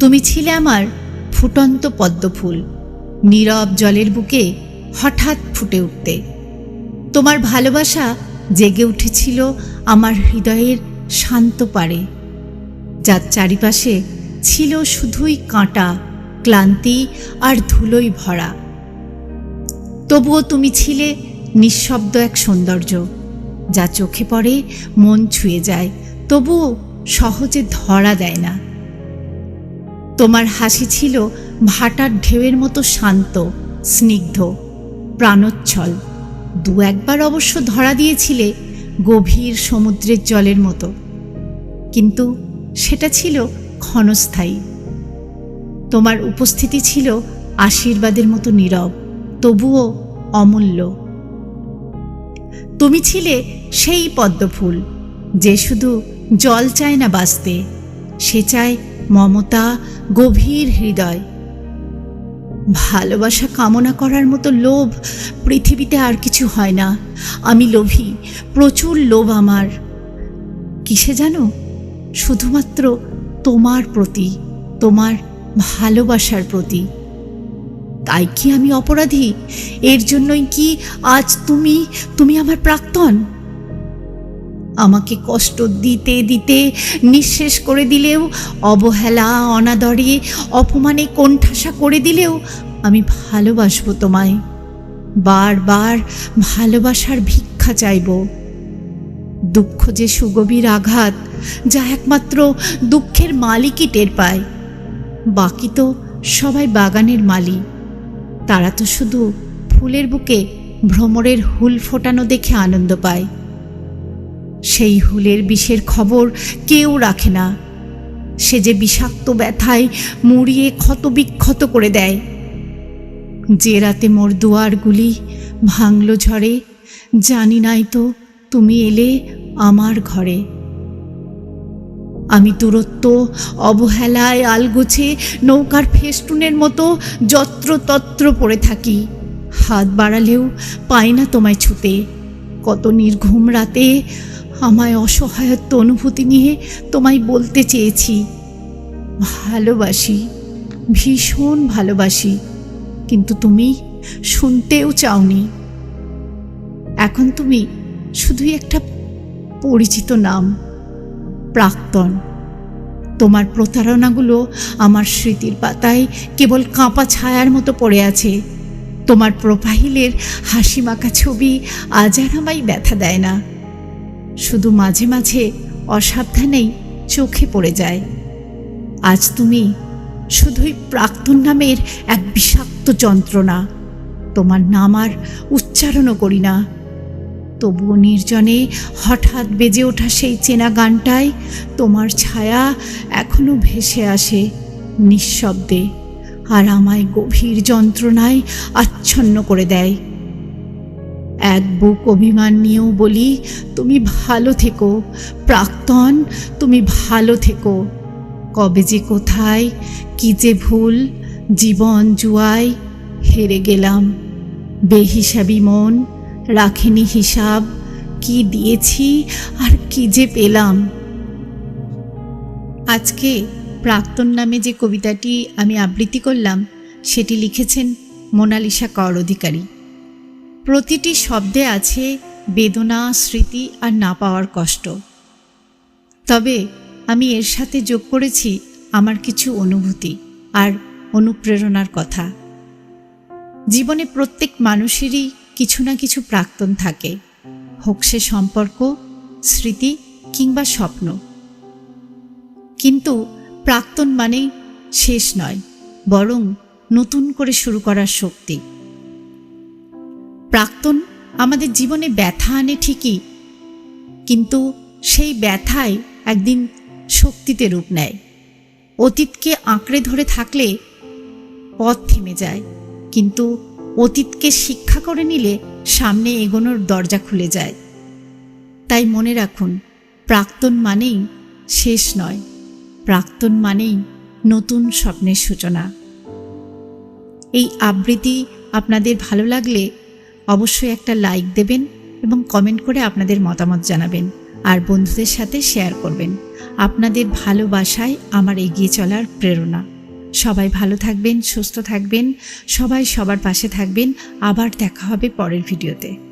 তুমি ছিলে আমার ফুটন্ত পদ্মফুল, নীরব জলের বুকে হঠাৎ ফুটে উঠতে। তোমার ভালোবাসা জেগে উঠেছিল আমার হৃদয়ের শান্ত পারে যার চারিপাশে ছিল শুধুই কাঁটা, ক্লান্তি আর ধুলোই ভরা। তবুও তুমি ছিলে নিঃশব্দ এক সৌন্দর্য, যা চোখে পড়ে মন ছুঁয়ে যায়, তবুও সহজে ধরা দেয় না। তোমার হাসি ছিল ভাটার ঢেউয়ের মতো শান্ত, স্নিগ্ধ, প্রাণোচ্ছল। দু একবার অবশ্য ধরা দিয়েছিলে গভীর সমুদ্রের জলের মতো। কিন্তু সেটা ছিল ক্ষণস্থায়ী। তোমার উপস্থিতি ছিল আশীর্বাদের মতো নীরব, তবুও অমূল্য। তুমি ছিলে সেই পদ্মফুল, যে শুধু জল চায় না বাঁচতে, সে চায় মমতা, গভীর হৃদয়। ভালোবাসা কামনা করার মতো লোভ পৃথিবীতে আর কিছু হয় না। আমি লোভী, প্রচুর লোভ আমার। কিসে জানো? শুধুমাত্র তোমার প্রতি, তোমার ভালোবাসার প্রতি। তাই কি আমি অপরাধী? এর জন্যই কি আজ তুমি তুমি আমার প্রাক্তন? আমাকে কষ্ট দিতে দিতে নিঃশেষ করে দিলেও, অবহেলা, অনাদরে, অপমানে কোণঠাসা করে দিলেও আমি ভালোবাসবো তোমায়। বারবার ভালোবাসার ভিক্ষা চাইব। দুঃখ যে সুগভীর আঘাত, যা একমাত্র দুঃখের মালিকই টের পায়। বাকি তো সবাই বাগানের মালি তারা তো শুধু ফুলের বুকে ভ্রমরের হুল ফোটানো দেখে আনন্দ পায়। সেই হুলের বিষের খবর কেউ রাখে না। সে যে বিষাক্ত ব্যথায় মুড়িয়ে ক্ষতবিক্ষত করে দেয়। যে রাতে মোর দুয়ারগুলি ভাঙল ঝড়ে, জানি নাই তো তুমি এলে আমার ঘরে। আমি দূরত্ব, অবহেলায় আলগোছে, নৌকার ফেস্টুনের মতো যত্রতত্র পড়ে থাকি। হাত বাড়ালেও পাই না তোমায় ছুতে। কত নির্ঘুম রাতে আমায় অসহায়ত্ব অনুভূতি নিয়ে তোমায় বলতে চেয়েছি। ভালোবাসি, ভীষণ ভালোবাসি, কিন্তু তুমি শুনতেও চাওনি। এখন তুমি শুধুই একটা পরিচিত নাম, প্রাক্তন। তোমার প্রতারণাগুলো আমার স্মৃতির পাতায় কেবল কাঁপা ছায়ার মতো পড়ে আছে। তোমার প্রোফাইলের হাসি মাখা ছবি আজ আর আমায় ব্যথা দেয় না। শুধু মাঝে মাঝে অসাবধানেই চোখে পড়ে যায়। আজ তুমি শুধুই প্রাক্তন নামের এক বিষাক্ত যন্ত্রণা। তোমার নাম আর উচ্চারণও করি না। তবুও নির্জনে হঠাৎ বেজে ওঠা সেই চেনা গানটায় তোমার ছায়া এখনও ভেসে আসে নিঃশব্দে আর আমায় গভীর যন্ত্রণায় আচ্ছন্ন করে দেয়। এক বুক অভিমান নিয়েও বলি, তুমি ভালো থেকো। প্রাক্তন, তুমি ভালো থেকো। কবে যে কোথায়, কি যে ভুল, জীবন জুয়ায় হেরে গেলাম। বেহিসাবি মন, রাখেনি হিসাব, কি দিয়েছি আর কি যে পেলাম। আজকে প্রাক্তন নামে যে কবিতাটি আমি আবৃত্তি করলাম, সেটি লিখেছেন মোনালিসা কর অধিকারী। প্রতিটি শব্দে আছে বেদনা, স্মৃতি আর না পাওয়ার কষ্ট। তবে আমি এর সাথে যোগ করেছি আমার কিছু অনুভূতি আর অনুপ্রেরণার কথা। জীবনে প্রত্যেক মানুষেরই কিছু না কিছু প্রাক্তন থাকে। হোক সে সম্পর্ক, স্মৃতি কিংবা স্বপ্ন। কিন্তু প্রাক্তন মানেই শেষ নয়, বরং নতুন করে শুরু করার শক্তি। প্রাক্তন আমাদের জীবনে ব্যথা আনে ঠিকই, কিন্তু সেই ব্যথায় একদিন শক্তিতে রূপ নেয়। অতীতকে আঁকড়ে ধরে থাকলে পথ থেমে যায়, কিন্তু অতীতকে শিক্ষা করে নিলে সামনে এগোনোর দরজা খুলে যায়। তাই মনে রাখুন, প্রাক্তন মানেই শেষ নয়, প্রাক্তন মানেই নতুন স্বপ্নের সূচনা। এই আবৃত্তি আপনাদের ভালো লাগলে অবশ্যই একটা লাইক দেবেন এবং কমেন্ট করে আপনাদের মতামত জানাবেন। আর বন্ধুদের সাথে শেয়ার করবেন। আপনাদের ভালোবাসায় আমার এগিয়ে চলার প্রেরণা। সবাই ভালো থাকবেন, সুস্থ থাকবেন, সবাই সবার পাশে থাকবেন। আবার দেখা হবে পরের ভিডিওতে